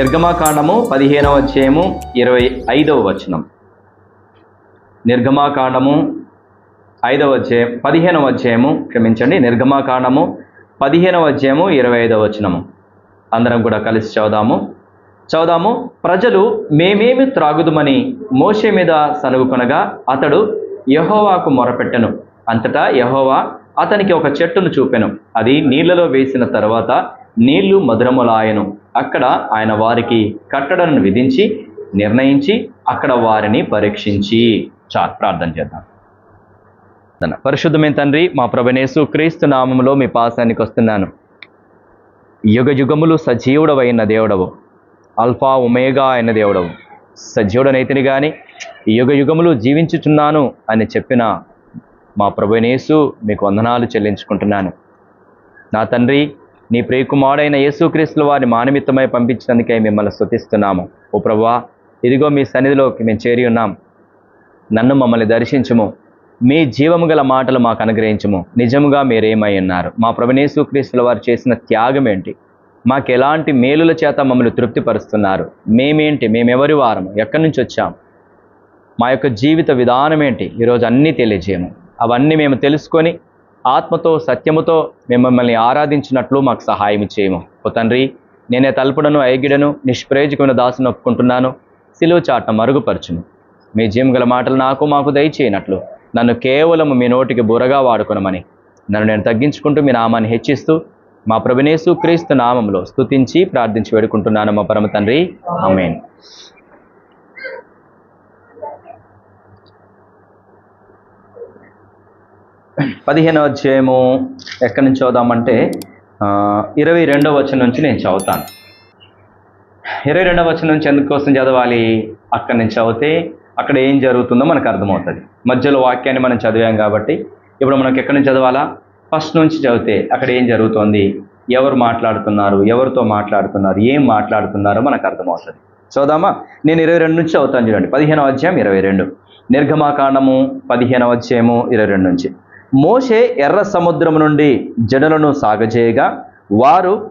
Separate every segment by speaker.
Speaker 1: నిర్గమాకాండము పదిహేనవ అధ్యాయము ఇరవై ఐదవ వచనం. నిర్గమాకాండము ఐదవ అధ్యాయం పదిహేనవ అధ్యాయము క్షమించండి నిర్గమాకాండము పదిహేనవ అధ్యాయము ఇరవై ఐదవ వచనము. అందరం కూడా కలిసి చదుదాము చదుదాము ప్రజలు మేమేమి త్రాగుదుమని మోషే మీద సనుగుకొనగా అతడు యహోవాకు మొరపెట్టెను. అంతటా యహోవా అతనికి ఒక చెట్టును చూపెను. అది నీళ్ళలో వేసిన తర్వాత నీళ్ళు మధురములాయను. అక్కడ ఆయన వారికి కట్టడలను విధించి నిర్ణయించి అక్కడ వారిని పరీక్షించి. చాలు ప్రార్థన చేద్దాం. పరిశుద్ధమైన తండ్రి మా ప్రభనేసు క్రీస్తు నామములో మీ పాసానికి వస్తున్నాను. యుగ యుగములు సజీవుడవైన దేవుడవు. అల్ఫా ఉమేగా అయిన దేవుడవు. సజీవుడనైతిని కానీ యుగ యుగములు జీవించుచున్నాను అని చెప్పిన మా ప్రభునేసు మీకు వందనాలు చెల్లించుకుంటున్నాను. నా తండ్రి నీ ప్రియకుమారుడైన యేసుక్రీస్తుల వారిని మానమిత్తమై పంపించినందుకే మిమ్మల్ని స్థుతిస్తున్నాము ఓ ప్రభా ఇదిగో మీ సన్నిధిలోకి మేము చేరి ఉన్నాం. నన్ను మమ్మల్ని దర్శించుము. మీ జీవము గల మాటలు మాకు అనుగ్రహించము. నిజముగా మీరేమై ఉన్నారు? మా ప్రభునేసుక్రీస్తుల వారు చేసిన త్యాగం ఏంటి? మాకు ఎలాంటి మేలుల చేత మమ్మల్ని తృప్తిపరుస్తున్నారు? మేమేంటి? మేమెవరి వారం ఎక్కడి నుంచి వచ్చాం మా యొక్క జీవిత విధానం ఏంటి? ఈరోజు అన్నీ తెలియజేయము. అవన్నీ మేము తెలుసుకొని ఆత్మతో సత్యముతో మేము మిమ్మల్ని ఆరాధించినట్లు మాకు సహాయం చేయము. ఓ తండ్రి నేనే తలుపుడను ఐగిడను నిష్ప్రయోజకమైన దాసును ఒప్పుకుంటున్నాను. సిలువ చాట మరుగుపరచును మీ జీవం గల మాటలు నాకు మాకు దయచేయనట్లు. నన్ను కేవలం మీ నోటికి బురగా వాడుకునమని. నన్ను నేను తగ్గించుకుంటూ మీ నామాన్ని హెచ్చిస్తూ మా ప్రభునేసు క్రీస్తు నామంలో స్తుతించి ప్రార్థించి వేడుకుంటున్నాను మా పరమ తండ్రి. ఆమెన్. పదిహేనవ అధ్యాయము ఎక్కడి నుంచి చదువుదామంటే ఇరవై రెండవ వచనం నుంచి నేను చదువుతాను. ఇరవై రెండవ వచనం నుంచి ఎందుకోసం చదవాలి? అక్కడి నుంచి చదివితే అక్కడ ఏం జరుగుతుందో మనకు అర్థమవుతుంది. మధ్యలో వాక్యాన్ని మనం చదివాం కాబట్టి. ఇప్పుడు మనకి ఎక్కడి నుంచి చదవాలా? ఫస్ట్ నుంచి చదివితే అక్కడ ఏం జరుగుతోంది? ఎవరు మాట్లాడుతున్నారు? ఎవరితో మాట్లాడుతున్నారు? ఏం మాట్లాడుతున్నారో మనకు అర్థమవుతుంది. చదుదామా నేను ఇరవై రెండు నుంచి చదువుతాను చూడండి. పదిహేనవ అధ్యాయం ఇరవై రెండు. నిర్గమాకాండము పదిహేనవ అధ్యాయము ఇరవై రెండు నుంచి. మోషే ఎర్ర సముద్రం నుండి జనులను సాగజేయగా వారు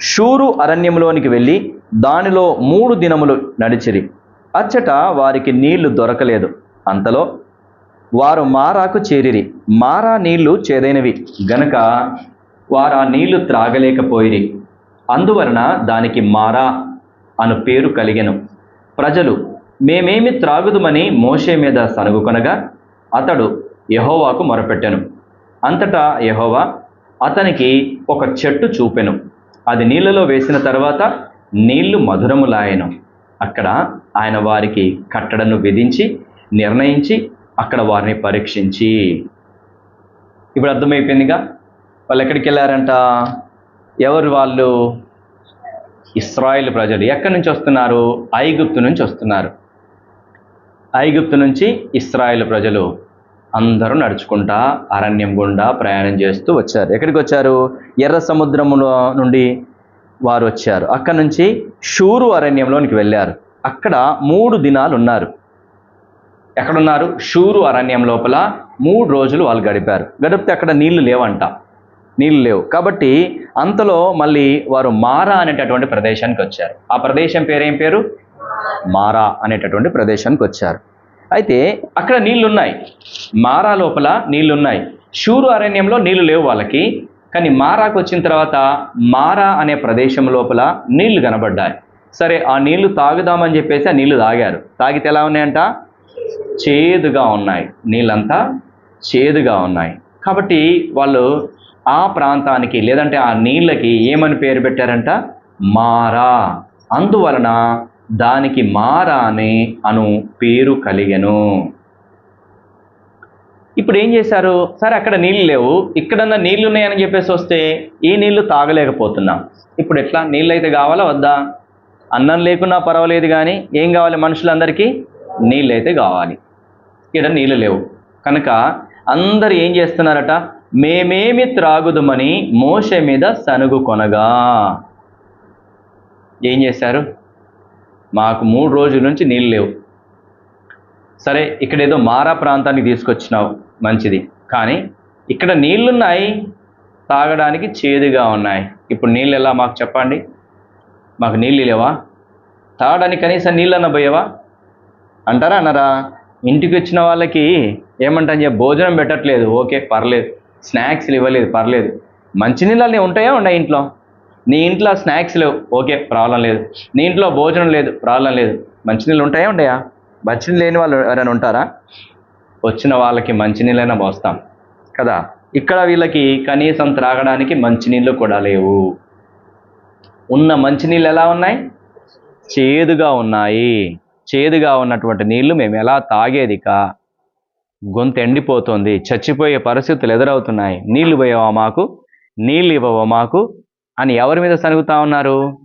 Speaker 1: షూరు అరణ్యంలోనికి వెళ్ళి దానిలో మూడు దినములు నడిచిరి. అచ్చట వారికి నీళ్ళు దొరకలేదు. అంతలో వారు మారాకు చేరిరి. మారా నీళ్ళు చేదైనవి. గనక వారు ఆ నీళ్ళు త్రాగలేకపోయిరి. అందువలన దానికి మారా అను పేరు కలిగెను. ప్రజలు మేమేమి త్రాగుదుమని మోషే మీద సనుగుకొనగా అతడు యహోవాకు మొరపెట్టెను. అంతటా యహోవా అతనికి ఒక చెట్టు చూపెను. అది నీళ్ళలో వేసిన తర్వాత నీళ్ళు మధురములాయను. అక్కడ ఆయన వారికి కట్టడను విధించి నిర్ణయించి అక్కడ వారిని పరీక్షించి. ఇప్పుడు అర్థమైపోయిందిగా? వాళ్ళు ఎక్కడికి వెళ్ళారంట? ఎవరు వాళ్ళు? ఇస్రాయిల్ ప్రజలు. ఎక్కడి నుంచి వస్తున్నారు? ఐగుప్తు నుంచి వస్తున్నారు. ఐగుప్తు నుంచి ఇస్రాయిల్ ప్రజలు. అందరూ నడుచుకుంటా అరణ్యం గుండా ప్రయాణం చేస్తూ వచ్చారు. ఎక్కడికి వచ్చారు? ఎర్ర సముద్రంలో నుండి వారు వచ్చారు. అక్కడ నుంచి షూరు అరణ్యంలోనికి వెళ్ళారు. అక్కడ మూడు దినాలు ఉన్నారు. ఎక్కడున్నారు? షూరు అరణ్యం లోపల మూడు రోజులు వాళ్ళు గడిపారు. గడిపితే అక్కడ నీళ్ళు లేవంట. నీళ్ళు లేవు. కాబట్టి అంతలో మళ్ళీ వారు మారా అనేటటువంటి ప్రదేశానికి వచ్చారు. ఆ ప్రదేశం పేరేం పేరు? మారా అనేటటువంటి ప్రదేశానికి వచ్చారు. అయితే అక్కడ నీళ్ళున్నాయి. మారా లోపల నీళ్ళున్నాయి. షూరు అరణ్యంలో నీళ్ళు లేవు వాళ్ళకి. కానీ మారాకు వచ్చిన తర్వాత మారా అనే ప్రదేశం లోపల నీళ్ళు కనబడ్డాయి. సరే ఆ నీళ్ళు తాగుదామని చెప్పేసి ఆ నీళ్ళు తాగారు. తాగితే ఎలా ఉన్నాయంట? చేదుగా ఉన్నాయి. నీళ్ళంతా చేదుగా ఉన్నాయి. కాబట్టి వాళ్ళు ఆ ప్రాంతానికి లేదంటే ఆ నీళ్ళకి ఏమని పేరు పెట్టారంట? మారా. అందువలన దానికి మారానే అను పేరు కలిగెను. ఇప్పుడు ఏం చేశారు? సరే అక్కడ నీళ్ళు లేవు. ఇక్కడన్నా నీళ్ళు ఉన్నాయని చెప్పేసి వస్తే ఈ నీళ్ళు తాగలేకపోతున్నాం. ఇప్పుడు ఎట్లా? నీళ్ళు అయితే కావాలా? వద్దా? అన్నం లేకున్నా పర్వాలేదు కానీ ఏం కావాలి మనుషులందరికీ? నీళ్ళు అయితే కావాలి. ఇక్కడ నీళ్ళు లేవు. కనుక అందరు ఏం చేస్తున్నారట? మేమేమి త్రాగుదుమని మోస మీద సనుగు కొనగా. ఏం చేశారు? మాకు మూడు రోజుల నుంచి నీళ్ళు లేవు. సరే ఇక్కడ ఏదో మారా ప్రాంతానికి తీసుకొచ్చినావు మంచిది. కానీ ఇక్కడ నీళ్ళున్నాయి తాగడానికి చేదుగా ఉన్నాయి. ఇప్పుడు నీళ్ళు ఎలా మాకు చెప్పండి? మాకు నీళ్ళు లేవా? తాగడానికి కనీసం నీళ్ళన్న పోయేవా? అంటారా అన్నారా? ఇంటికి వచ్చిన వాళ్ళకి ఏమంటాను చెప్పి భోజనం పెట్టట్లేదు. ఓకే పర్లేదు. స్నాక్స్లు ఇవ్వలేదు పర్లేదు. మంచినీళ్ళు ఉంటాయా ఉన్నాయి ఇంట్లో? నీ ఇంట్లో స్నాక్స్ లేవు. ఓకే ప్రాబ్లం లేదు. నీ ఇంట్లో భోజనం లేదు. ప్రాబ్లం లేదు. మంచినీళ్ళు ఉంటాయా ఉండయా? మంచినీళ్ళు లేని వాళ్ళు ఎవరైనా ఉంటారా? వచ్చిన వాళ్ళకి మంచినీళ్ళైనా పోస్తాం. కదా? ఇక్కడ వీళ్ళకి కనీసం త్రాగడానికి మంచినీళ్ళు కూడా లేవు. ఉన్న మంచినీళ్ళు ఎలా ఉన్నాయి? చేదుగా ఉన్నాయి. చేదుగా ఉన్నటువంటి నీళ్ళు మేము ఎలా తాగేదిక గొంతు ఎండిపోతుంది. చచ్చిపోయే పరిస్థితులు ఎదురవుతున్నాయి. నీళ్ళు పోయావా మాకు? నీళ్ళు ఇవ్వవా మాకు? అని ఎవరి మీద సనుగుతా ఉన్నారు?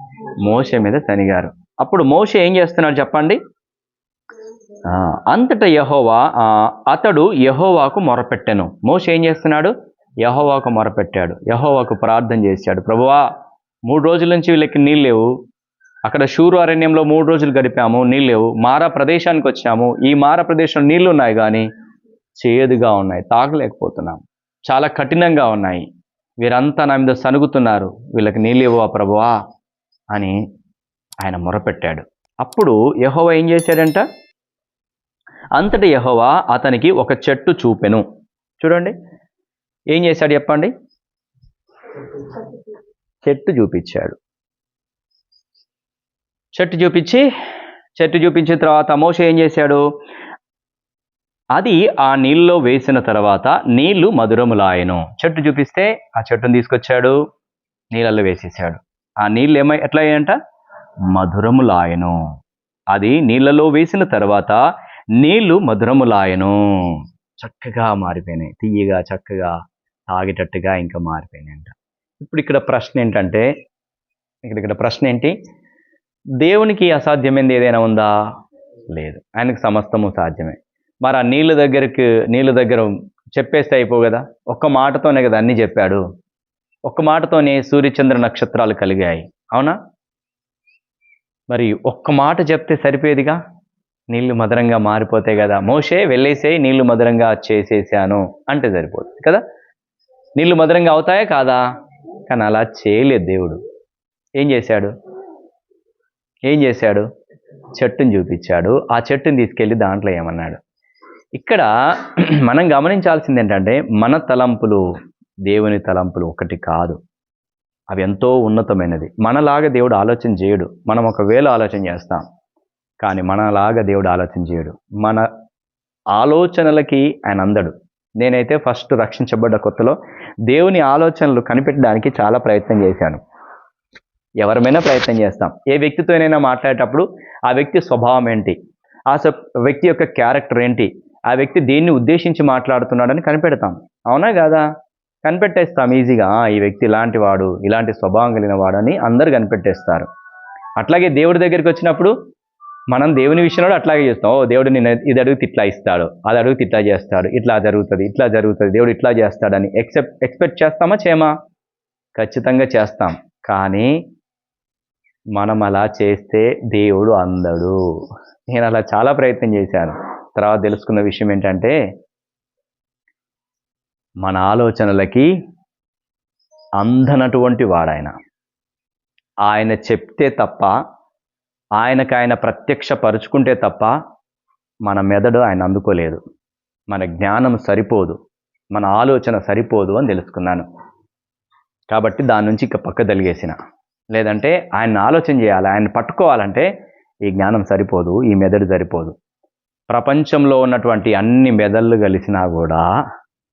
Speaker 1: మోస మీద సనిగారు. అప్పుడు మోస ఏం చేస్తున్నాడు చెప్పండి? అంతట యహోవా అతడు యహోవాకు మొరపెట్టెను. మోస ఏం చేస్తున్నాడు? యహోవాకు మొరపెట్టాడు. యహోవాకు ప్రార్థన చేశాడు. ప్రభువా మూడు రోజుల నుంచి వీళ్ళకి నీళ్ళు లేవు. అక్కడ షూరు అరణ్యంలో మూడు రోజులు గడిపాము. నీళ్ళు లేవు. మారా ప్రదేశానికి వచ్చాము. ఈ మారా ప్రదేశంలో నీళ్ళు ఉన్నాయి కానీ చేదుగా ఉన్నాయి. తాగలేకపోతున్నాం చాలా కఠినంగా ఉన్నాయి. వీరంతా నా మీద సనుగుతున్నారు. వీళ్ళకి నీళ్ళు ఇవ్వవా ప్రభువా? అని ఆయన మొరపెట్టాడు. అప్పుడు యహోవా ఏం చేశాడంట? అంతటి యహోవా అతనికి ఒక చెట్టు చూపెను. చూడండి. ఏం చేశాడు చెప్పండి? చెట్టు చూపించాడు. చెట్టు చూపించి చెట్టు చూపించిన తర్వాత మోస ఏం చేశాడు? అది ఆ నీళ్ళలో వేసిన తర్వాత నీళ్ళు మధురములాయను. చెట్టు చూపిస్తే ఆ చెట్టును తీసుకొచ్చాడు నీళ్ళల్లో వేసేసాడు. ఆ నీళ్ళు ఏమై ఎట్లా అయ్యాయంట మధురములాయను. అది నీళ్ళలో వేసిన తర్వాత నీళ్ళు మధురములాయను. చక్కగా మారిపోయినాయి. తీయగా చక్కగా తాగేటట్టుగా ఇంకా మారిపోయినాయి అంట ఇప్పుడు ఇక్కడ ప్రశ్న ఏంటంటే ఇక్కడ ఇక్కడ ప్రశ్న ఏంటి? దేవునికి అసాధ్యమైనది ఏదైనా ఉందా? లేదు. ఆయనకు సమస్తము సాధ్యమే. మరి ఆ నీళ్ళ దగ్గరికి నీళ్ళ దగ్గర చెప్పేస్తే అయిపో కదా? ఒక్క మాటతోనే కదా అన్నీ చెప్పాడు. ఒక్క మాటతోనే సూర్యచంద్ర నక్షత్రాలు కలిగాయి. అవునా? మరి ఒక్క మాట చెప్తే సరిపోయేదిగా? నీళ్ళు మధురంగా మారిపోతాయి కదా. మోషే వెళ్ళేసే నీళ్ళు మధురంగా చేసేసాను అంటే సరిపోతుంది కదా? నీళ్ళు మధురంగా అవుతాయా కాదా? కానీ అలా చేయలేదు దేవుడు. ఏం చేశాడు? ఏం చేశాడు? చెట్టుని చూపించాడు. ఆ చెట్టుని తీసుకెళ్ళి దాంట్లో ఏమన్నాడు? ఇక్కడ మనం గమనించాల్సింది ఏంటంటే మన తలంపులు దేవుని తలంపులు ఒకటి కాదు. అవి ఎంతో ఉన్నతమైనది. మనలాగా దేవుడు ఆలోచన చేయడు. మనం ఒకవేళ ఆలోచన చేస్తాం. కానీ మనలాగా దేవుడు ఆలోచన చేయడు. మన ఆలోచనలకి ఆయన అందడు. నేనైతే ఫస్ట్ రక్షించబడ్డ కొత్తలో దేవుని ఆలోచనలు కనిపెట్టడానికి చాలా ప్రయత్నం చేశాను. ఎవరమైనా ప్రయత్నం చేస్తాం. ఏ వ్యక్తితోనైనా మాట్లాడేటప్పుడు ఆ వ్యక్తి స్వభావం ఏంటి? ఆ స- వ్యక్తి యొక్క క్యారెక్టర్ ఏంటి? ఆ వ్యక్తి దేన్ని ఉద్దేశించి మాట్లాడుతున్నాడని కనిపెడతాం. అవునా కాదా? కనిపెట్టేస్తాం ఈజీగా. ఈ వ్యక్తి ఇలాంటి వాడు ఇలాంటి స్వభావం కలిగిన వాడు అని అందరు కనిపెట్టేస్తారు. అట్లాగే దేవుడి దగ్గరికి వచ్చినప్పుడు మనం దేవుని విషయంలో అట్లాగే చేస్తాం. ఓ దేవుడు నేను ఇది అడిగితే ఇట్లా ఇస్తాడు అది అడిగితే ఇట్లా చేస్తాడు ఇట్లా జరుగుతుంది ఇట్లా జరుగుతుంది దేవుడు ఇట్లా చేస్తాడని ఎక్సెప్ట్ ఎక్స్పెక్ట్ చేస్తామా చేయమా? ఖచ్చితంగా చేస్తాం. కానీ మనం అలా చేస్తే దేవుడు అందడు. నేను అలా చాలా ప్రయత్నం చేశాను. తర్వాత తెలుసుకున్న విషయం ఏంటంటే మన ఆలోచనలకి అందనటువంటి వాడాయన. ఆయన చెప్తే తప్ప ఆయనకు ఆయన ప్రత్యక్ష పరుచుకుంటే తప్ప మన మెదడు ఆయన అందుకోలేదు. మన జ్ఞానం సరిపోదు. మన ఆలోచన సరిపోదు అని తెలుసుకున్నాను. కాబట్టి దాని నుంచి ఇక పక్క తలిగేసిన. లేదంటే ఆయన ఆలోచన చేయాలి ఆయన పట్టుకోవాలంటే ఈ జ్ఞానం సరిపోదు ఈ మెదడు సరిపోదు. ప్రపంచంలో ఉన్నటువంటి అన్ని మెదళ్ళు కలిసినా కూడా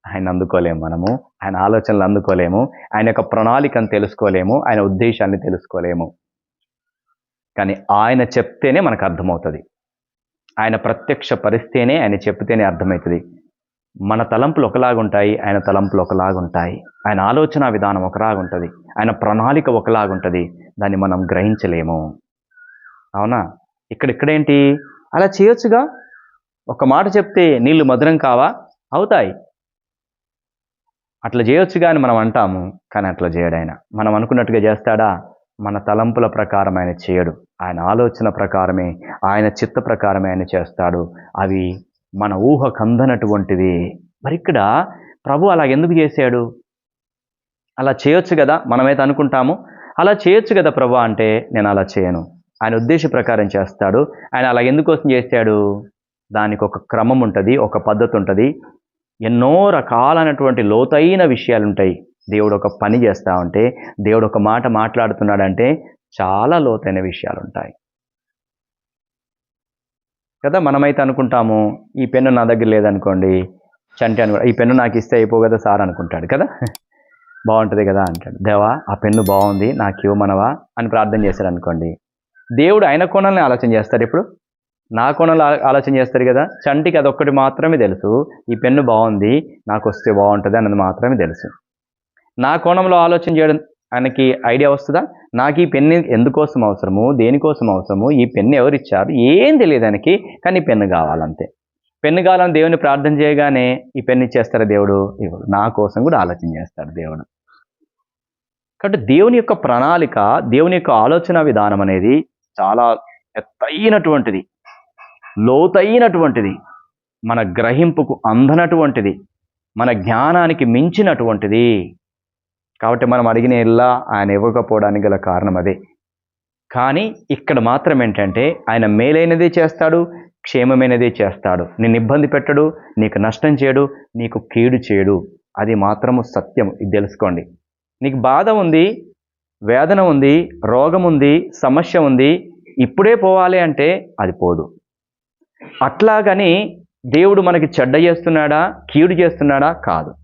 Speaker 1: ఆయన అందుకోలేము మనము. ఆయన ఆలోచనలు అందుకోలేము. ఆయన యొక్క ప్రణాళికను తెలుసుకోలేము. ఆయన ఉద్దేశాన్ని తెలుసుకోలేము. కానీ ఆయన చెప్తేనే మనకు అర్థమవుతుంది. ఆయన ప్రత్యక్ష పరిస్తేనే ఆయన చెప్తేనే అర్థమవుతుంది. మన తలంపులు ఒకలాగుంటాయి ఆయన తలంపులు ఒకలాగుంటాయి ఆయన ఆలోచన విధానం ఒకలాగుంటుంది ఆయన ప్రణాళిక ఒకలాగుంటుంది దాన్ని మనం గ్రహించలేము. అవునా? ఇక్కడ ఇక్కడేంటి అలా చేయొచ్చుగా? ఒక మాట చెప్తే నీళ్ళు మధురం కావా? అవుతాయి. అట్లా చేయొచ్చు కానీ మనం అంటాము కానీ అట్లా చేయడు ఆయన. మనం అనుకున్నట్టుగా చేస్తాడా? మన తలంపుల ప్రకారం ఆయన చేయడు. ఆయన ఆలోచన ప్రకారమే ఆయన చిత్త ప్రకారమే ఆయన చేస్తాడు. అవి మన ఊహ కందనటువంటివి. మరి ఇక్కడ ప్రభు అలా ఎందుకు చేశాడు? అలా చేయొచ్చు కదా? మనమైతే అనుకుంటాము. అలా చేయొచ్చు కదా ప్రభు అంటే నేను అలా చేయను. ఆయన ఉద్దేశ ప్రకారం చేస్తాడు. ఆయన అలా ఎందుకోసం చేశాడు? దానికి ఒక క్రమం ఉంటుంది ఒక పద్ధతి ఉంటుంది ఎన్నో రకాలైనటువంటి లోతైన విషయాలు ఉంటాయి దేవుడు ఒక పని చేస్తా ఉంటే దేవుడు ఒక మాట మాట్లాడుతున్నాడంటే చాలా లోతైన విషయాలు ఉంటాయి కదా మనమైతే అనుకుంటాము ఈ పెన్ను నా దగ్గర లేదనుకోండి చంటి అనుకో ఈ పెన్ను నాకు ఇస్తే అయిపో కదా సార్ అనుకుంటాడు కదా. బాగుంటుంది కదా అంటాడు. దేవా ఆ పెన్ను బాగుంది నాకు ఇవ్వమనవా అని ప్రార్థన చేశాడు అనుకోండి దేవుడు ఆయన కోణాలని ఆలోచన చేస్తాడు ఇప్పుడు నా కోణంలో ఆలోచన చేస్తారు కదా. చంటికి అదొక్కటి మాత్రమే తెలుసు. ఈ పెన్ను బాగుంది. నాకు వస్తే బాగుంటుంది అన్నది మాత్రమే తెలుసు. నా కోణంలో ఆలోచన చేయడం ఆయనకి ఐడియా వస్తుందా? నాకు ఈ పెన్ను ఎందుకోసం అవసరము? దేనికోసం అవసరము? ఈ పెన్ను ఎవరు ఇచ్చారు? ఏం తెలియదు ఆయనకి. కానీ పెన్ను కావాలంతే. పెన్ను కావాలని దేవుని ప్రార్థన చేయగానే ఈ పెన్ను ఇచ్చేస్తారు దేవుడు? ఇవ్వడు. నా కోసం కూడా ఆలోచన చేస్తాడు దేవుడు. కాబట్టి దేవుని యొక్క ప్రణాళిక దేవుని యొక్క ఆలోచన విధానం అనేది చాలా ఎత్తైనటువంటిది. లోతైనటువంటిది మన గ్రహింపుకు అందనటువంటిది మన జ్ఞానానికి మించినటువంటిది. కాబట్టి మనం అడిగిన ఇల్లా ఆయన ఇవ్వకపోవడానికి గల కారణం అదే. కానీ ఇక్కడ మాత్రం ఏంటంటే ఆయన మేలైనదే చేస్తాడు క్షేమమైనదే చేస్తాడు. నిన్ను ఇబ్బంది పెట్టడు నీకు నష్టం చేయడు నీకు కీడు చేయడు. అది మాత్రము సత్యం ఇది తెలుసుకోండి. నీకు బాధ ఉంది వేదన ఉంది రోగం ఉంది సమస్య ఉంది ఇప్పుడే పోవాలి అంటే అది పోదు. అట్లాగని దేవుడు మనకి చెడ్డ చేస్తున్నాడా కీడు చేస్తున్నాడా కాదు.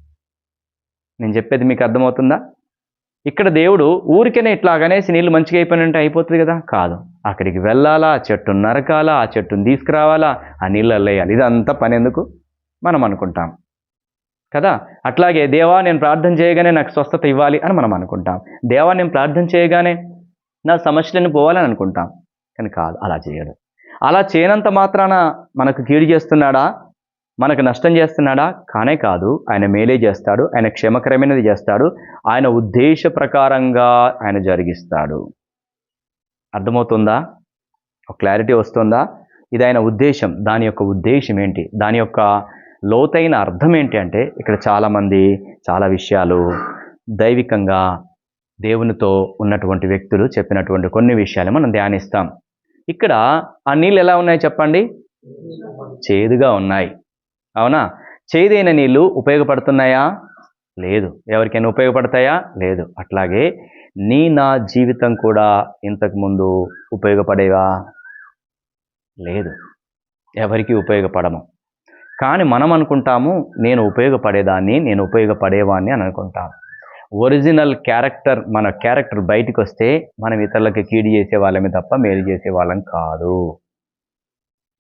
Speaker 1: నేను చెప్పేది మీకు అర్థమవుతుందా? ఇక్కడ దేవుడు ఊరికనే ఇట్లాగనేసి నీళ్ళు మంచిగా అయిపోయినంటే అయిపోతుంది కదా? కాదు. అక్కడికి వెళ్ళాలా ఆ చెట్టును నరకాలా ఆ చెట్టును తీసుకురావాలా ఆ నీళ్ళు వేయాలి. ఇదంతా పని ఎందుకు? మనం అనుకుంటాం. కదా? అట్లాగే దేవా నేను ప్రార్థన చేయగానే నాకు స్వస్థత ఇవ్వాలి అని మనం అనుకుంటాం. దేవా నేను ప్రార్థన చేయగానే నా సమస్యలను పోవాలని అనుకుంటాం. కానీ కాదు అలా చేయడు. అలా చేయనంత మాత్రాన మనకు కీడు చేస్తున్నాడా? మనకు నష్టం చేస్తున్నాడా? కానే కాదు. ఆయన మేలే చేస్తాడు. ఆయన క్షేమకరమైనది చేస్తాడు. ఆయన ఉద్దేశ ప్రకారంగా ఆయన జరిగిస్తాడు. అర్థమవుతుందా? ఒక క్లారిటీ వస్తుందా? ఇది ఆయన ఉద్దేశం. దాని యొక్క ఉద్దేశం ఏంటి? దాని యొక్క లోతైన అర్థం ఏంటి అంటే ఇక్కడ చాలామంది చాలా విషయాలు దైవికంగా దేవునితో ఉన్నటువంటి వ్యక్తులు చెప్పినటువంటి కొన్ని విషయాలు మనం ధ్యానిస్తాం. ఇక్కడ ఆ నీళ్ళు ఎలా ఉన్నాయి చెప్పండి? చేదుగా ఉన్నాయి. అవునా? చేదైన నీళ్ళు ఉపయోగపడుతున్నాయా? లేదు. ఎవరికైనా ఉపయోగపడతాయా? లేదు. అట్లాగే నీ నా జీవితం కూడా ఇంతకుముందు ఉపయోగపడేవా? లేదు. ఎవరికి ఉపయోగపడము. కానీ మనం అనుకుంటాము నేను ఉపయోగపడేదాన్ని నేను ఉపయోగపడేవాన్ని అని అనుకుంటాను ఒరిజినల్ క్యారెక్టర్ మన క్యారెక్టర్ బయటికి వస్తే మనం ఇతరులకి కీడు చేసే వాళ్ళమే తప్ప మేలు చేసే వాళ్ళం కాదు.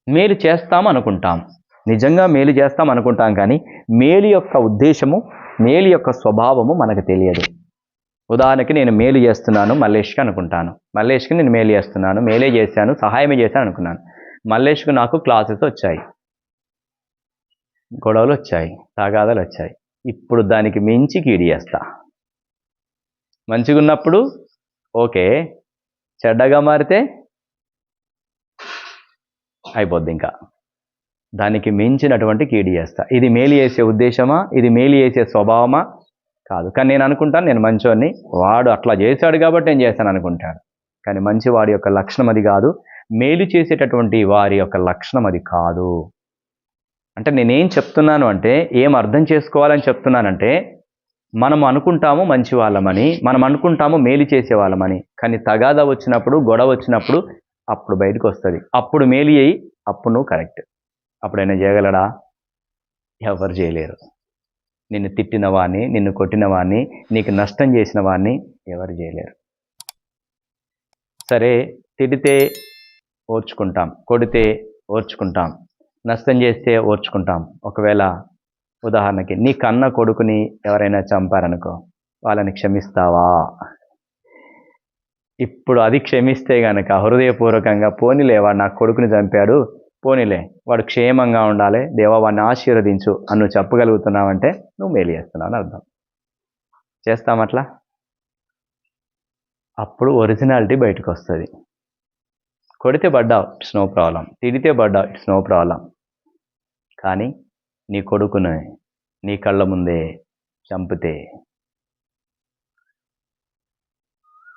Speaker 1: మేలు చేస్తాం అనుకుంటాం. నిజంగా మేలు చేస్తాం అనుకుంటాం కానీ మేలు యొక్క ఉద్దేశము మేలు యొక్క స్వభావము మనకు తెలియదు. ఉదాహరణకి నేను మేలు చేస్తున్నాను మల్లేష్కి అనుకుంటాను. మల్లేష్కి నేను మేలు చేస్తున్నాను మేలే చేశాను సహాయమే చేశాను అనుకున్నాను. మల్లేష్కు నాకు క్లాసెస్ వచ్చాయి. గొడవలు వచ్చాయి తగాదాలు వచ్చాయి. ఇప్పుడు దానికి మించి కీడి చేస్తా. మంచిగా ఉన్నప్పుడు ఓకే. చెడ్డగా మారితే అయిపోద్ది ఇంకా దానికి మించినటువంటి కీడి చేస్తా. ఇది మేలు చేసే ఉద్దేశమా? ఇది మేలు చేసే స్వభావమా? కాదు. కానీ నేను అనుకుంటాను నేను మంచోడిని వాడు అట్లా చేశాడు కాబట్టి నేను చేశాను అనుకుంటాడు. కానీ మంచి వాడి యొక్క లక్షణం అది కాదు. మేలు చేసేటటువంటి వారి యొక్క లక్షణం అది కాదు. అంటే నేనేం చెప్తున్నాను అంటే ఏం అర్థం చేసుకోవాలని చెప్తున్నానంటే మనం అనుకుంటాము మంచి వాళ్ళమని మనం అనుకుంటాము మేలు చేసే వాళ్ళమని కానీ తగాదా వచ్చినప్పుడు గొడవ వచ్చినప్పుడు అప్పుడు బయటకు వస్తుంది. అప్పుడు మేలు అయ్యి అప్పుడు నువ్వు కరెక్ట్. అప్పుడైనా చేయగలడా? ఎవరు చేయలేరు. నిన్ను తిట్టిన వాడిని నిన్ను కొట్టిన వాడిని నీకు నష్టం చేసిన వాడిని ఎవరు చేయలేరు. సరే తిడితే ఓర్చుకుంటాం కొడితే ఓర్చుకుంటాం నష్టం చేస్తే ఓర్చుకుంటాం. ఒకవేళ ఉదాహరణకి నీ కన్న కొడుకుని ఎవరైనా చంపారనుకో వాళ్ళని క్షమిస్తావా? ఇప్పుడు అది క్షమిస్తే గనక హృదయపూర్వకంగా పోనీలే వాడు నా కొడుకుని చంపాడు పోనీలే వాడు క్షేమంగా ఉండాలి దేవా వాడిని ఆశీర్వదించు అని నువ్వు చెప్పగలుగుతున్నావంటే నువ్వు మేలు చేస్తున్నావు అని అర్థం. చేస్తామట్లా అప్పుడు ఒరిజినాలిటీ బయటకు వస్తుంది. కొడితే పడ్డావు ఇట్స్ నో ప్రాబ్లం. తిడితే పడ్డావు ఇట్స్ నో ప్రాబ్లం. కానీ నీ కొడుకుని నీ కళ్ళ ముందే చంపితే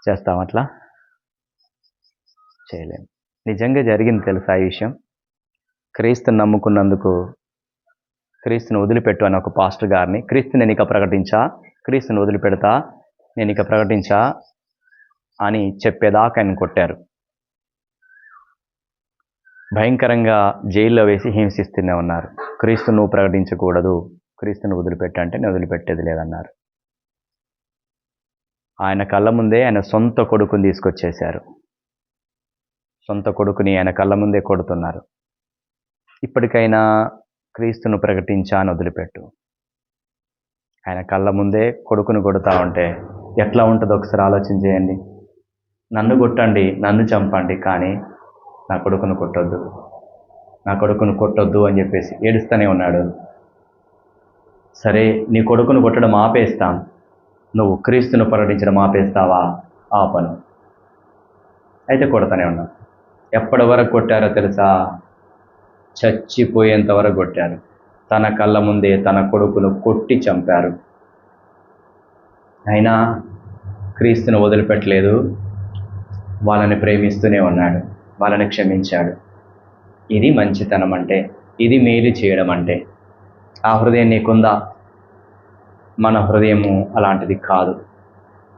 Speaker 1: చేస్తాం అట్లా? చేయలేం. నిజంగా జరిగింది తెలుసా ఈ విషయం? క్రీస్తుని నమ్ముకున్నందుకు క్రీస్తుని వదిలిపెట్టు అని ఒక పాస్టర్ గారిని క్రీస్తు నేను ఇక ప్రకటించా? క్రీస్తుని వదిలిపెడతా? నేను ఇక ప్రకటించా? అని చెప్పేదాకా ఆయన కొట్టారు. భయంకరంగా జైల్లో వేసి హింసిస్తూనే ఉన్నారు. క్రీస్తు నువ్వు ప్రకటించకూడదు. క్రీస్తుని వదిలిపెట్టంటే నేను వదిలిపెట్టేది లేదన్నారు. ఆయన కళ్ళ ముందే ఆయన సొంత కొడుకుని తీసుకొచ్చేశారు. సొంత కొడుకుని ఆయన కళ్ళ ముందే కొడుతున్నారు. ఇప్పటికైనా క్రీస్తును ప్రకటించా అని వదిలిపెట్టు. ఆయన కళ్ళ ముందే కొడుకును కొడుతూ ఉంటే ఎట్లా ఉంటుందో ఒకసారి ఆలోచన చేయండి. నన్ను కొట్టండి నన్ను చంపండి కానీ నా కొడుకును కొట్టొద్దు. నా కొడుకును కొట్టొద్దు అని చెప్పేసి ఏడుస్తూనే ఉన్నాడు. సరే నీ కొడుకును కొట్టడం ఆపేస్తాం. నువ్వు క్రీస్తును ప్రకటించడం ఆపేస్తావా? ఆపను. అయితే కొడతానే ఉన్నాం. ఎప్పటి వరకు కొట్టారో తెలుసా? చచ్చిపోయేంత వరకు కొట్టారు. తన కళ్ళ ముందే తన కొడుకును కొట్టి చంపారు. అయినా క్రీస్తును వదిలిపెట్టలేదు. వాళ్ళని ప్రేమిస్తూనే ఉన్నాడు. వాళ్ళని క్షమించాడు. ఇది మంచితనం అంటే ఇది మేలు చేయడం అంటే ఆ హృదయం నీకుందా? మన హృదయము అలాంటిది కాదు.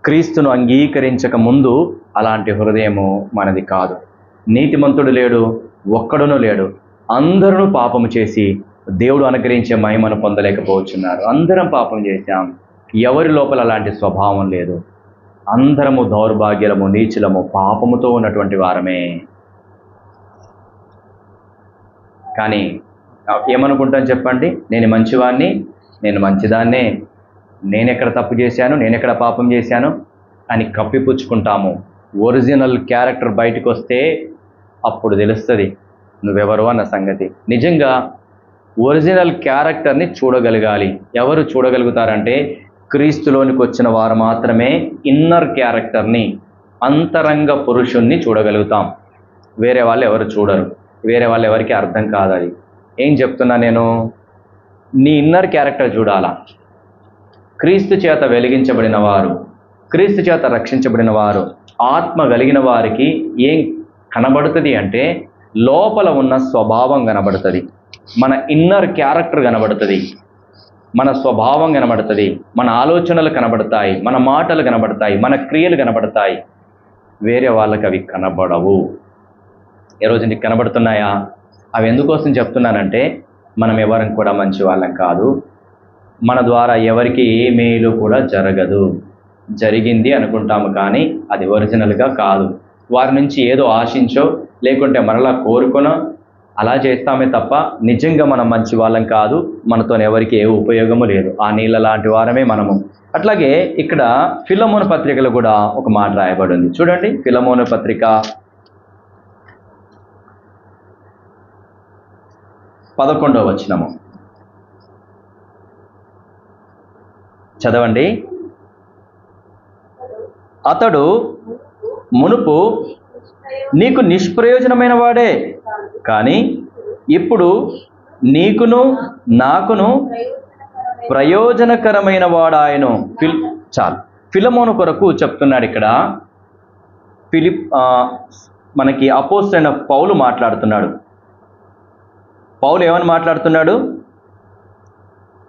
Speaker 1: క్రీస్తును అంగీకరించక ముందు అలాంటి హృదయము మనది కాదు. నీతిమంతుడు లేడు ఒక్కడును లేడు. అందరూ పాపము చేసి దేవుడు అనుగ్రహించే మహిమను పొందలేకపోతున్నారు అందరం పాపం చేశాం. ఎవరి లోపల అలాంటి స్వభావం లేదు. అందరము దౌర్భాగ్యలము నీచులము పాపముతో ఉన్నటువంటి వారమే. కానీ ఏమనుకుంటాను చెప్పండి? నేను మంచివాడిని నేను మంచిదాన్నే నేను ఎక్కడ తప్పు చేశాను నేను ఎక్కడ పాపం చేశాను అని కప్పిపుచ్చుకుంటాము. ఒరిజినల్ క్యారెక్టర్ బయటకు వస్తే అప్పుడు తెలుస్తుంది నువ్వెవరు అన్న సంగతి. నిజంగా ఒరిజినల్ క్యారెక్టర్ని చూడగలగాలి. ఎవరు చూడగలుగుతారంటే క్రీస్తులోనికి వచ్చిన వారు మాత్రమే ఇన్నర్ క్యారెక్టర్ని అంతరంగ పురుషుణ్ణి చూడగలుగుతాం. వేరే వాళ్ళు ఎవరు చూడరు. వేరే వాళ్ళు ఎవరికి అర్థం కాదు అది. ఏం చెప్తున్నా నేను? నీ ఇన్నర్ క్యారెక్టర్ చూడాలా? క్రీస్తు చేత వెలిగించబడిన వారు క్రీస్తు చేత రక్షించబడిన వారు ఆత్మ కలిగిన వారికి ఏం కనబడుతుంది అంటే లోపల ఉన్న స్వభావం కనబడుతుంది. మన ఇన్నర్ క్యారెక్టర్ కనబడుతుంది. మన స్వభావం కనబడుతుంది. మన ఆలోచనలు కనబడతాయి. మన మాటలు కనబడతాయి. మన క్రియలు కనబడతాయి. వేరే వాళ్ళకి అవి కనబడవు. ఈరోజు నీకు కనబడుతున్నాయా? అవి ఎందుకోసం చెప్తున్నానంటే మనం ఎవరం కూడా మంచి వాళ్ళం కాదు. మన ద్వారా ఎవరికి ఏ మేలు కూడా జరగదు. జరిగింది అనుకుంటాము కానీ అది ఒరిజినల్గా కాదు. వారి నుంచి ఏదో ఆశించో లేకుంటే మరలా కోరుకునో అలా చేస్తామే తప్ప నిజంగా మనం మంచి వాళ్ళం కాదు. మనతో ఎవరికి ఏ ఉపయోగము లేదు. ఆ నీళ్ళ లాంటి వారమే మనము. అట్లాగే ఇక్కడ ఫిలమోన పత్రికలో కూడా ఒక మాట రాయబడి ఉంది చూడండి ఫిలమోన పత్రిక పదకొండవ వచనము. చదవండి. అతడు మునుపు నీకు నిష్ప్రయోజనమైన వాడే కానీ ఇప్పుడు నీకును నాకును ప్రయోజనకరమైన వాడాయను. ఫిల్ చాలు. ఫిలమోను కొరకు చెప్తున్నాడు ఇక్కడ. ఫిలిప్ మనకి అపోస్ట్ అయిన పౌలు మాట్లాడుతున్నాడు. పౌలు ఏమని మాట్లాడుతున్నాడు?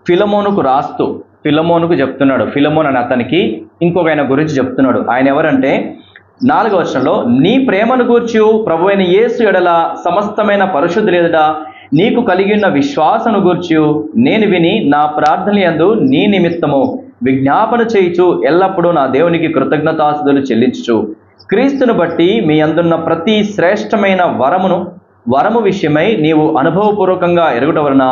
Speaker 1: ఫిలమోనుకు రాస్తూ ఫిలమోనుకు చెప్తున్నాడు. ఫిలమోన్ అని అతనికి ఇంకొక ఆయన గురించి చెప్తున్నాడు. ఆయన ఎవరంటే నాలుగవ వర్షంలో నీ ప్రేమను గూర్చి ప్రభు అయిన యేసు ఎడల సమస్తమైన పరిశుద్ధి లేదట నీకు కలిగి ఉన్న విశ్వాసను గూర్చి నేను విని నా ప్రార్థన యందు నీ నిమిత్తము విజ్ఞాపన చేయుచు. ఎల్లప్పుడూ నా దేవునికి కృతజ్ఞతాసులు చెల్లించు క్రీస్తును బట్టి మీ అందున్న ప్రతి శ్రేష్టమైన వరమును వరము విషయమై నీవు అనుభవపూర్వకంగా ఎరుగుట వలన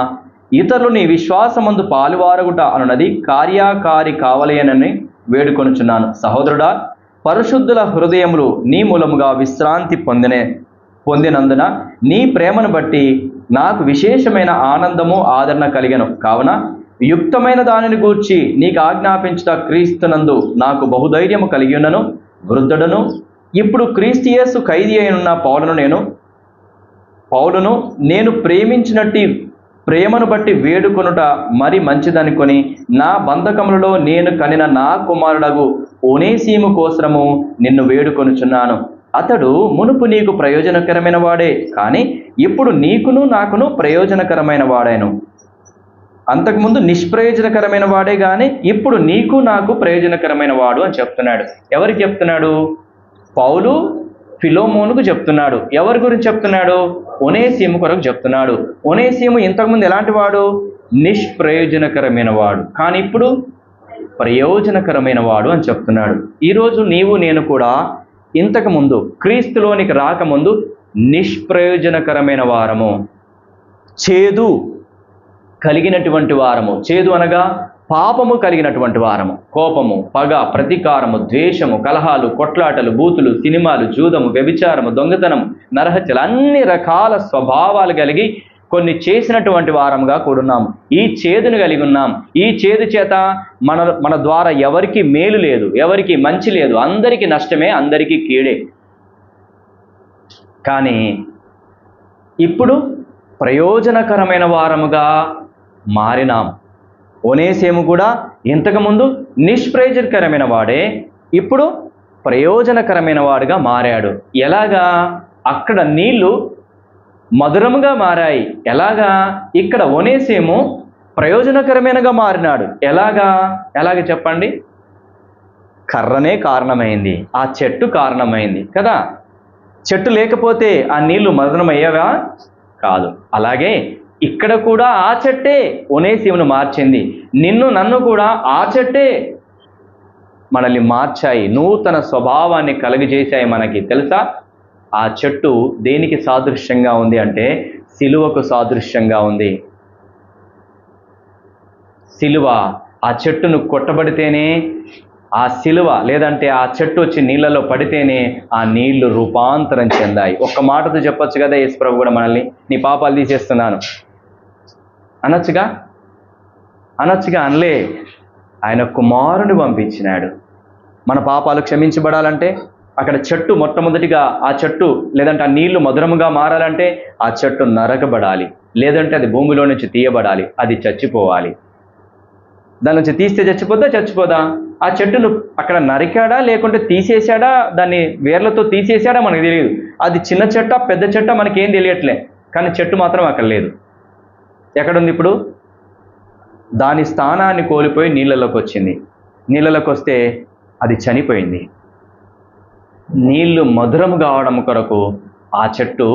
Speaker 1: ఇతరులు నీ విశ్వాసమందు పాలువారగుట అనున్నది కార్యాకారి కావలేనని వేడుకొనుచున్నాను. సహోదరుడా పరిశుద్ధుల హృదయములు నీ మూలముగా విశ్రాంతి పొందినే పొందినందున నీ ప్రేమను బట్టి నాకు విశేషమైన ఆనందము ఆదరణ కలిగను. కావున యుక్తమైన దానిని గూర్చి నీకు ఆజ్ఞాపించుట క్రీస్తునందు నాకు బహుధైర్యము కలిగి ఉన్నను వృద్ధుడను. ఇప్పుడు క్రీస్తియేసు ఖైదీ అయినున్న పౌలను నేను పౌలును నేను ప్రేమించినట్టు ప్రేమను బట్టి వేడుకొనుట మరి మంచిదనుకొని నా బంధకములలో నేను కనిన నా కుమారుడగు ఒనేసీము కోసరము నిన్ను వేడుకొనుచున్నాను. అతడు మునుపు నీకు ప్రయోజనకరమైన వాడే కానీ ఇప్పుడు నీకును నాకును ప్రయోజనకరమైన వాడాను. అంతకుముందు నిష్ప్రయోజనకరమైన వాడే కానీ ఇప్పుడు నీకు నాకు ప్రయోజనకరమైన వాడు అని చెప్తున్నాడు. ఎవరికి చెప్తున్నాడు? పౌలు ఫిలోమోనుకు చెప్తున్నాడు. ఎవరి గురించి చెప్తున్నాడు? ఒనేసీము కొరకు చెప్తున్నాడు. ఒనేసీము ఇంతకుముందు ఎలాంటి వాడు? నిష్ప్రయోజనకరమైన వాడు. కానీ ఇప్పుడు ప్రయోజనకరమైన వాడు అని చెప్తున్నాడు. ఈరోజు నీవు నేను కూడా ఇంతకుముందు క్రీస్తులోనికి రాకముందు నిష్ప్రయోజనకరమైన వారము. చేదు కలిగినటువంటి వారము. చేదు అనగా పాపము కలిగినటువంటి వారము. కోపము పగ ప్రతీకారము ద్వేషము కలహాలు కొట్లాటలు బూతులు సినిమాలు జూదము వ్యభిచారము దొంగతనము నరహత్యలు అన్ని రకాల స్వభావాలు కలిగి కొన్ని చేసినటువంటి వారముగా కూడున్నాము ఈ చేదును కలిగి ఉన్నాం. ఈ చేదు చేత మన మన ద్వారా ఎవరికి మేలు లేదు ఎవరికి మంచి లేదు అందరికీ నష్టమే అందరికీ కీడే. కానీ ఇప్పుడు ప్రయోజనకరమైన వారముగా మారినాం. ఒనేసేము కూడా ఇంతకుముందు నిష్ప్రయోజనకరమైన వాడే ఇప్పుడు ప్రయోజనకరమైన వాడుగా మారాడు. ఎలాగా? అక్కడ నీళ్ళు మధురముగా మారాయి. ఎలాగా? ఇక్కడ ఒనేసేము ప్రయోజనకరమైనగా మారినాడు. ఎలాగా? ఎలాగ చెప్పండి? కర్రనే కారణమైంది. ఆ చెట్టు కారణమైంది కదా? చెట్టు లేకపోతే ఆ నీళ్ళు మధురమయ్యేవా? కాదు. అలాగే ఇక్కడ కూడా ఆ చెట్టే ఒనేసిమును మార్చింది. నిన్ను నన్ను కూడా ఆ చెట్టే మనల్ని మార్చాయి. నూతన స్వభావాన్ని కలుగజేశాయి మనకి. తెలుసా? ఆ చెట్టు దేనికి సాదృశ్యంగా ఉంది అంటే సిలువకు సాదృశ్యంగా ఉంది. సిలువ ఆ చెట్టును కొట్టబడితేనే ఆ సిలువ లేదంటే ఆ చెట్టు వచ్చి నీళ్ళలో పడితేనే ఆ నీళ్ళు రూపాంతరం చెందాయి. ఒక్క మాటతో చెప్పొచ్చు కదా యేసు ప్రభు కూడా మనల్ని? నీ పాపాలు తీసేస్తున్నాను. అనొచ్చుగా? అనొచ్చుగా అనలే. ఆయన కుమారుని పంపించినాడు. మన పాపాలు క్షమించబడాలంటే అక్కడ చెట్టు మొట్టమొదటిగా ఆ చెట్టు లేదంటే ఆ నీళ్ళు మధురముగా మారాలంటే ఆ చెట్టు నరకబడాలి. లేదంటే అది భూమిలో నుంచి తీయబడాలి. అది చచ్చిపోవాలి. దాని నుంచి తీస్తే చచ్చిపోద్దా? చచ్చిపోదా? ఆ చెట్టును అక్కడ నరికాడా? లేకుంటే తీసేశాడా? దాన్ని వేర్లతో తీసేశాడా? మనకు తెలియదు అది చిన్న చెట్ట? పెద్ద చెట్ట? మనకేం తెలియట్లే. కానీ చెట్టు మాత్రం అక్కడ లేదు. ఎక్కడుంది ఇప్పుడు? దాని స్థానాన్ని కోల్పోయి నీళ్ళలోకి వచ్చింది నీళ్ళలోకి వస్తే అది చనిపోయింది. నీళ్ళు మధురం కావడం కొరకు ఆ చెట్టు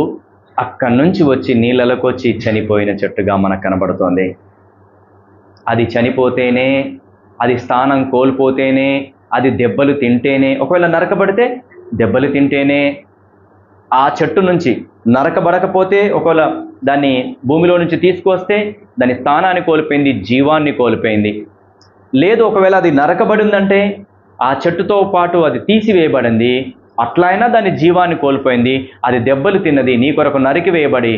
Speaker 1: అక్కడి నుంచి వచ్చి నీళ్ళలోకి వచ్చి చనిపోయిన చెట్టుగా మనకు కనబడుతోంది. అది చనిపోతేనే అది స్థానం కోల్పోతేనే అది దెబ్బలు తింటేనే ఒకవేళ నరకబడితే దెబ్బలు తింటేనే ఆ చెట్టు నుంచి నరకబడకపోతే ఒకవేళ దాన్ని భూమిలో నుంచి తీసుకొస్తే దాని స్థానాన్ని కోల్పోయింది జీవాన్ని కోల్పోయింది. లేదు ఒకవేళ అది నరకబడిందంటే ఆ చెట్టుతో పాటు అది తీసివేయబడింది అట్లయినా దాని జీవాన్ని కోల్పోయింది అది దెబ్బలు తిన్నది నీ కొరకు నరికి వేయబడి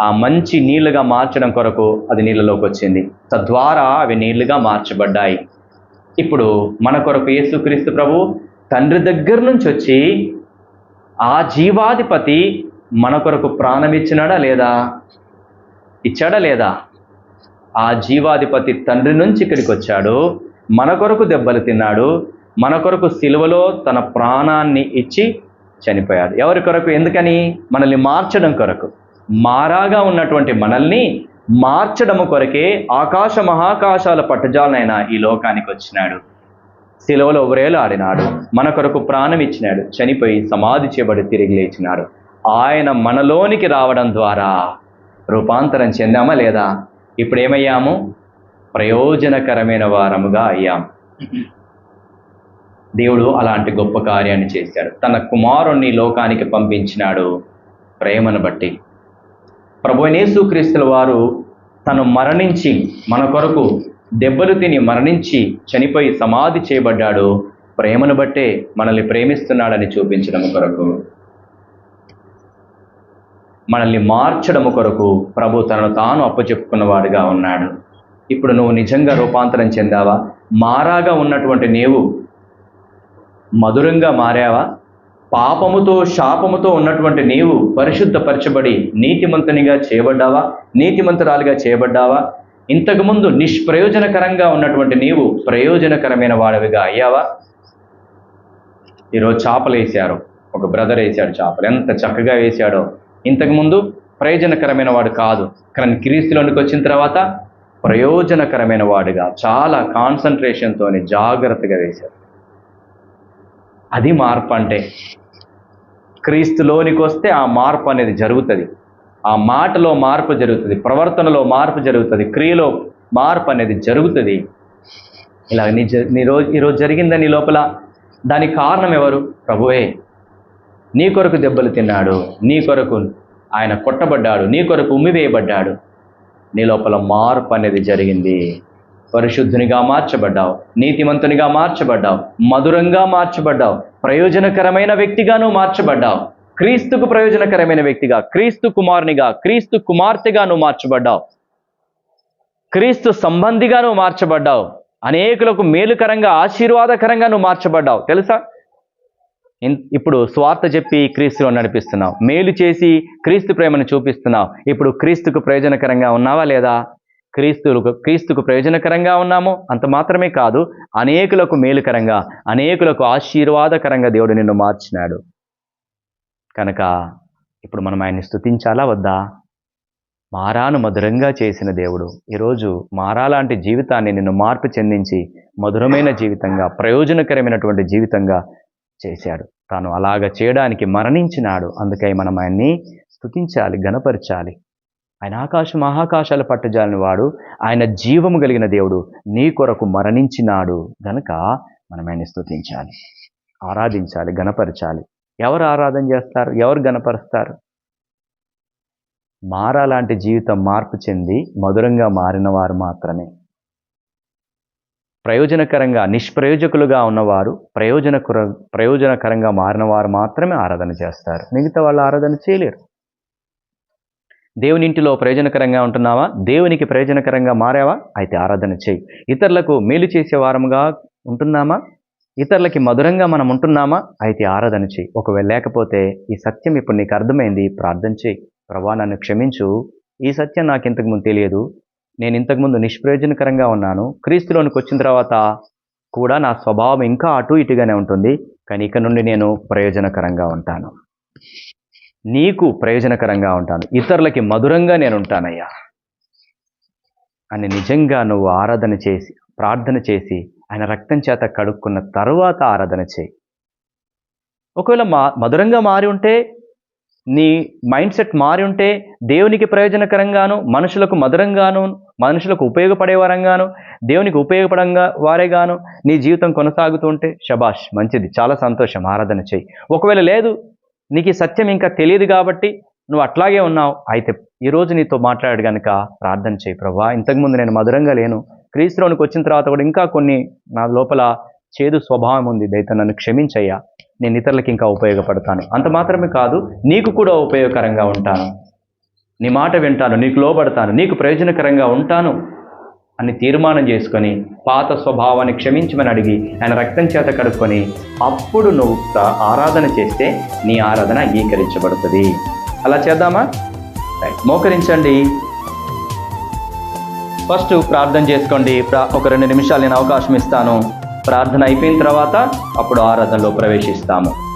Speaker 1: ఆ మంచి నీళ్ళుగా మార్చడం కొరకు అది నీళ్ళలోకి వచ్చింది. తద్వారా అవి నీళ్ళుగా మార్చబడ్డాయి. ఇప్పుడు మన కొరకు యేసుక్రీస్తు ప్రభు తండ్రి దగ్గర నుంచి వచ్చి ఆ జీవాధిపతి మన కొరకు ప్రాణం ఇచ్చినాడా లేదా? ఇచ్చాడా లేదా? ఆ జీవాధిపతి తండ్రి నుంచి ఇక్కడికి వచ్చాడు మన కొరకు దెబ్బలు తిన్నాడు మన కొరకు సిలువలో తన ప్రాణాన్ని ఇచ్చి చనిపోయాడు. ఎవరి కొరకు? ఎందుకని? మనల్ని మార్చడం కొరకు. మారాగా ఉన్నటువంటి మనల్ని మార్చడము కొరకే ఆకాశ మహాకాశాల పట్టుజాలనైనా ఈ లోకానికి వచ్చినాడు. సిలువలో ఒరేలు ఆడినాడు మన కొరకు ప్రాణం ఇచ్చినాడు. చనిపోయి సమాధి చేయబడి తిరిగి లేచినాడు. ఆయన మనలోనికి రావడం ద్వారా రూపాంతరం చెందామా లేదా? ఇప్పుడు ఏమయ్యాము? ప్రయోజనకరమైన వారముగా అయ్యాం. దేవుడు అలాంటి గొప్ప కార్యాన్ని చేశాడు. తన కుమారుణ్ణి లోకానికి పంపించినాడు ప్రేమను బట్టి. ప్రభునేసు క్రీస్తుల వారు తను మరణించి మన కొరకు దెబ్బలు తిని మరణించి చనిపోయి సమాధి చేయబడ్డాడు. ప్రేమను బట్టే మనల్ని ప్రేమిస్తున్నాడని చూపించడం కొరకు. మనల్ని మార్చడము కొరకు ప్రభు తనను తాను అప్పచెప్పుకున్నవాడుగా ఉన్నాడు. ఇప్పుడు నువ్వు నిజంగా రూపాంతరం చెందావా? మారాగా ఉన్నటువంటి నీవు మధురంగా మారావా? పాపముతో శాపముతో ఉన్నటువంటి నీవు పరిశుద్ధపరచబడి నీతిమంతునిగా చేయబడ్డావా? నీతిమంతురాలుగా చేయబడ్డావా? ఇంతకుముందు నిష్ప్రయోజనకరంగా ఉన్నటువంటి నీవు ప్రయోజనకరమైన వాడవిగా అయ్యావా? ఈరోజు చేపలు వేశారు. ఒక బ్రదర్ వేశాడు చేపలు. ఎంత చక్కగా వేశాడో. ఇంతకుముందు ప్రయోజనకరమైన వాడు కాదు. కానీ క్రీస్తులోనికి వచ్చిన తర్వాత ప్రయోజనకరమైన వాడుగా చాలా కాన్సన్ట్రేషన్తోని జాగ్రత్తగా వేశారు అది మార్పు అంటే క్రీస్తులోనికి వస్తే ఆ మార్పు అనేది జరుగుతుంది. ఆ మాటలో మార్పు జరుగుతుంది ప్రవర్తనలో మార్పు జరుగుతుంది క్రియలో మార్పు అనేది జరుగుతుంది. ఇలా నీ జ నీ రోజు ఈరోజు జరిగిందని లోపల? దానికి కారణం ఎవరు? ప్రభువే. నీ కొరకు దెబ్బలు తిన్నాడు నీ కొరకు ఆయన కొట్టబడ్డాడు నీ కొరకు ఉమ్మివేయబడ్డాడు. నీ లోపల మార్పు అనేది జరిగింది. పరిశుద్ధునిగా మార్చబడ్డావు నీతిమంతునిగా మార్చబడ్డావు మధురంగా మార్చబడ్డావు ప్రయోజనకరమైన వ్యక్తిగాను మార్చబడ్డావు. క్రీస్తుకు ప్రయోజనకరమైన వ్యక్తిగా క్రీస్తు కుమారునిగా క్రీస్తు కుమార్తెగా నువ్వు మార్చబడ్డావు. క్రీస్తు సంబంధిగా నువ్వు మార్చబడ్డావు. అనేకులకు మేలుకరంగా ఆశీర్వాదకరంగా నువ్వు మార్చబడ్డావు. తెలుసా? ఇన్- ఇప్పుడు స్వార్థ చెప్పి క్రీస్తులో నడిపిస్తున్నావు. మేలు చేసి క్రీస్తు ప్రేమను చూపిస్తున్నావు. ఇప్పుడు క్రీస్తుకు ప్రయోజనకరంగా ఉన్నావా లేదా? క్రీస్తులకు క్రీస్తుకు ప్రయోజనకరంగా ఉన్నాము? అంత మాత్రమే కాదు అనేకులకు మేలుకరంగా అనేకులకు ఆశీర్వాదకరంగా దేవుడు నిన్ను మార్చినాడు. కనుక ఇప్పుడు మనం ఆయన్ని స్థుతించాలా వద్దా? మారాను మధురంగా చేసిన దేవుడు. ఈరోజు మారా లాంటి జీవితాన్ని నిన్ను మార్పు చెందించి మధురమైన జీవితంగా ప్రయోజనకరమైనటువంటి జీవితంగా చేశాడు. తాను అలాగ చేయడానికి మరణించినాడు. అందుకై మనం ఆయన్ని స్తుతించాలి గణపరచాలి ఆయన ఆకాశం మహాకాశాలు పట్టుజాలని వాడు. ఆయన జీవము కలిగిన దేవుడు నీ కొరకు మరణించినాడు. గనక మనం ఆయన్ని స్తుతించాలి ఆరాధించాలి గణపరచాలి ఎవరు ఆరాధన చేస్తారు? ఎవరు గనపరుస్తారు మారాలాంటి జీవితం మార్పు చెంది మధురంగా మారిన వారు మాత్రమే. ప్రయోజనకరంగా నిష్ప్రయోజకులుగా ఉన్నవారు ప్రయోజనకర ప్రయోజనకరంగా మారిన వారు మాత్రమే ఆరాధన చేస్తారు. మిగతా వాళ్ళు ఆరాధన చేయలేరు. దేవుని ఇంటిలో ప్రయోజనకరంగా ఉంటున్నావా? దేవునికి ప్రయోజనకరంగా మారావా? అయితే ఆరాధన చేయి. ఇతరులకు మేలు చేసే వారముగా ఉంటున్నామా? ఇతరులకి మధురంగా మనం ఉంటున్నామా? అయితే ఆరాధన చేయి. ఒకవేళ లేకపోతే ఈ సత్యం ఇప్పుడు నీకు అర్థమైంది ప్రార్థన చేయి. ప్రభా నన్ను క్షమించు. ఈ సత్యం నాకు ఇంతకుముందు తెలియదు. నేను ఇంతకుముందు నిష్ప్రయోజనకరంగా ఉన్నాను. క్రీస్తులోనికి వచ్చిన తర్వాత కూడా నా స్వభావం ఇంకా అటు ఇటుగానే ఉంటుంది. కానీ ఇక నుండి నేను ప్రయోజనకరంగా ఉంటాను. నీకు ప్రయోజనకరంగా ఉంటాను. ఇతరులకి మధురంగా నేను ఉంటానయ్యా. అని నిజంగా నువ్వు ఆరాధన చేసి ప్రార్థన చేసి ఆయన రక్తం చేత కడుక్కున్న తరువాత ఆరాధన చేయి. ఒకవేళ మా మధురంగా మారి ఉంటే నీ మైండ్ సెట్ మారి ఉంటే దేవునికి ప్రయోజనకరంగాను మనుషులకు మధురంగాను మనుషులకు ఉపయోగపడే వరంగాను దేవునికి ఉపయోగపడంగా వారేగాను నీ జీవితం కొనసాగుతుంటే షబాష్ మంచిది. చాలా సంతోషం. ఆరాధన చేయి. ఒకవేళ లేదు నీకు ఈ సత్యం ఇంకా తెలియదు కాబట్టి నువ్వు అట్లాగే ఉన్నావు. అయితే ఈరోజు నీతో మాట్లాడాడు కనుక ప్రార్థన చేయి. ప్రభా ఇంతకుముందు నేను మధురంగా లేను. క్రీస్తులోనికి వచ్చిన తర్వాత కూడా ఇంకా కొన్ని నా లోపల చేదు స్వభావం ఉంది. దయతో నన్ను క్షమించయ్యా. నేను ఇతరులకు ఇంకా ఉపయోగపడతాను. అంత మాత్రమే కాదు నీకు కూడా ఉపయోగకరంగా ఉంటాను. నీ మాట వింటాను నీకు లోబడతాను నీకు ప్రయోజనకరంగా ఉంటాను అని తీర్మానం చేసుకొని పాత స్వభావాన్ని క్షమించమని అడిగి ఆయన రక్తం చేత కడుక్కొని అప్పుడు నువ్వు ఆరాధన చేస్తే నీ ఆరాధన అంగీకరించబడుతుంది. అలా చేద్దామా? మోకరించండి. ఫస్ట్ ప్రార్థన చేసుకోండి. ప్రా- ఒక రెండు నిమిషాలు నేను అవకాశం ఇస్తాను. ప్రార్థన అయిపోయిన తర్వాత అప్పుడు ఆరాధనలో ప్రవేశిస్తాము.